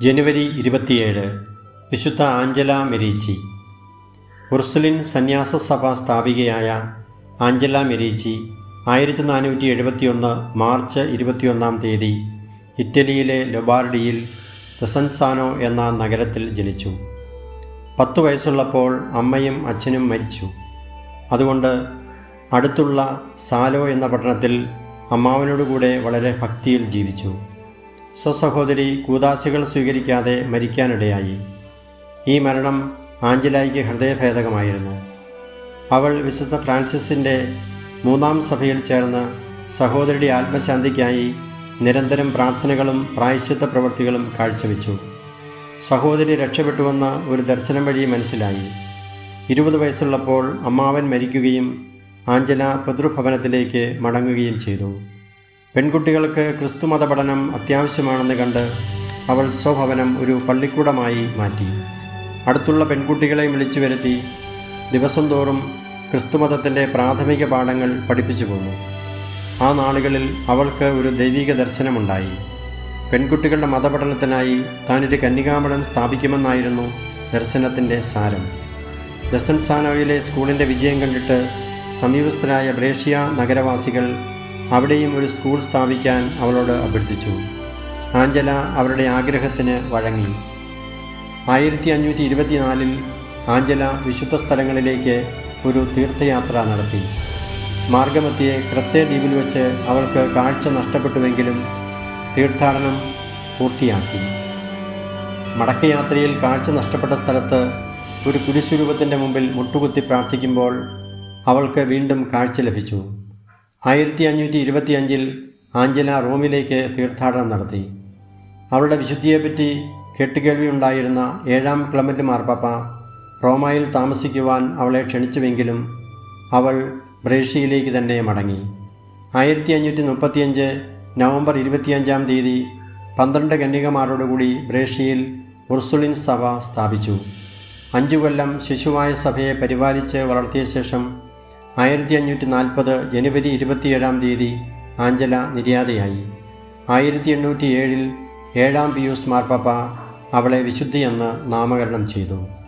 ജനുവരി ഇരുപത്തിയേഴ് വിശുദ്ധ Angela മെരീച്ചി. Ursuline സന്യാസ സഭ സ്ഥാപികയായ ആഞ്ചല മെരീച്ചി ആയിരത്തി നാനൂറ്റി എഴുപത്തിയൊന്ന് മാർച്ച് ഇരുപത്തിയൊന്നാം തീയതി ഇറ്റലിയിലെ ലൊബാർഡിയിൽ ദസൻസാനോ എന്ന നഗരത്തിൽ ജനിച്ചു. പത്തു വയസ്സുള്ളപ്പോൾ അമ്മയും അച്ഛനും മരിച്ചു. അതുകൊണ്ട് അടുത്തുള്ള സാലോ എന്ന പട്ടണത്തിൽ അമ്മാവനോടുകൂടെ വളരെ ഭക്തിയിൽ ജീവിച്ചു. സ്വസഹോദരി കൂതാശികൾ സ്വീകരിക്കാതെ മരിക്കാനിടയായി. ഈ മരണം ആഞ്ചലായിക്ക് ഹൃദയഭേദകമായിരുന്നു. അവൾ വിശുദ്ധ ഫ്രാൻസിസിന്റെ മൂന്നാം സഭയിൽ ചേർന്ന് സഹോദരിയുടെ ആത്മശാന്തിക്കായി നിരന്തരം പ്രാർത്ഥനകളും പ്രായശ്ചിത്ത പ്രവൃത്തികളും കാഴ്ചവെച്ചു. സഹോദരി രക്ഷപ്പെട്ടുവെന്ന് ഒരു ദർശനം വഴി മനസ്സിലായി. ഇരുപത് വയസ്സുള്ളപ്പോൾ അമ്മാവൻ മരിക്കുകയും ആഞ്ജന പിതൃഭവനത്തിലേക്ക് മടങ്ങുകയും ചെയ്തു. പെൺകുട്ടികൾക്ക് ക്രിസ്തുമത പഠനം അത്യാവശ്യമാണെന്ന് കണ്ട് അവൾ സ്വഭവനം ഒരു പള്ളിക്കൂടമായി മാറ്റി. അടുത്തുള്ള പെൺകുട്ടികളെ വിളിച്ചു വരുത്തി ദിവസം തോറും ക്രിസ്തുമതത്തിന്റെ പ്രാഥമിക പാഠങ്ങൾ പഠിപ്പിച്ചു പോന്നു. ആ നാളുകളിൽ അവൾക്ക് ഒരു ദൈവിക ദർശനമുണ്ടായി. പെൺകുട്ടികളുടെ മതപഠനത്തിനായി താനൊരു കന്യകാമഠം സ്ഥാപിക്കുമെന്നായിരുന്നു ദർശനത്തിന്റെ സാരം. ദസൻസാനോയിലെ സ്കൂളിന്റെ വിജയം കണ്ടിട്ട് സമീപസ്ഥരായ ബ്രേഷ്യ നഗരവാസികൾ അവിടെയും ഒരു സ്കൂൾ സ്ഥാപിക്കാൻ അവളോട് അഭ്യർത്ഥിച്ചു. ആഞ്ചല അവരുടെ ആഗ്രഹത്തിന് വഴങ്ങി. ആയിരത്തി അഞ്ഞൂറ്റി ഇരുപത്തിനാലിൽ ആഞ്ചല വിശുദ്ധ സ്ഥലങ്ങളിലേക്ക് ഒരു തീർത്ഥയാത്ര നടത്തി. മാർഗമത്തിയെ ക്രത്തേ ദ്വീപിൽ വെച്ച് അവൾക്ക് കാഴ്ച നഷ്ടപ്പെട്ടുവെങ്കിലും തീർത്ഥാടനം പൂർത്തിയാക്കി. മടക്കയാത്രയിൽ കാഴ്ച നഷ്ടപ്പെട്ട സ്ഥലത്ത് ഒരു കുരിശുരൂപത്തിന്റെ മുമ്പിൽ മുട്ടുകുത്തി പ്രാർത്ഥിക്കുമ്പോൾ അവൾക്ക് വീണ്ടും കാഴ്ച ലഭിച്ചു. ആയിരത്തി അഞ്ഞൂറ്റി ഇരുപത്തിയഞ്ചിൽ ആഞ്ചല റോമിലേക്ക് തീർത്ഥാടനം നടത്തി. അവളുടെ വിശുദ്ധിയെപ്പറ്റി കേട്ടുകേൾവിയുണ്ടായിരുന്ന ഏഴാം ക്ലമന്റ് മാർപ്പാപ്പ റോമായിൽ താമസിക്കുവാൻ അവളെ ക്ഷണിച്ചുവെങ്കിലും അവൾ ബ്രേഷ്യയിലേക്ക് തന്നെ മടങ്ങി. ആയിരത്തി അഞ്ഞൂറ്റി മുപ്പത്തിയഞ്ച് നവംബർ ഇരുപത്തിയഞ്ചാം തീയതി പന്ത്രണ്ട് കന്യകമാരോടുകൂടി ബ്രേഷ്യയിൽ ഉർസുളിൻ സഭ സ്ഥാപിച്ചു. അഞ്ചു കൊല്ലം ശിശുവായ സഭയെ പരിപാലിച്ച് വളർത്തിയ ശേഷം ആയിരത്തി അഞ്ഞൂറ്റി നാൽപ്പത് ജനുവരി ഇരുപത്തിയേഴാം തീയതി ആഞ്ചല നിര്യാതയായി. ആയിരത്തി എണ്ണൂറ്റി ഏഴിൽ ഏഴാം പിയൂസ് മാർപ്പാപ്പ അവളെ വിശുദ്ധിയെന്ന് നാമകരണം ചെയ്തു.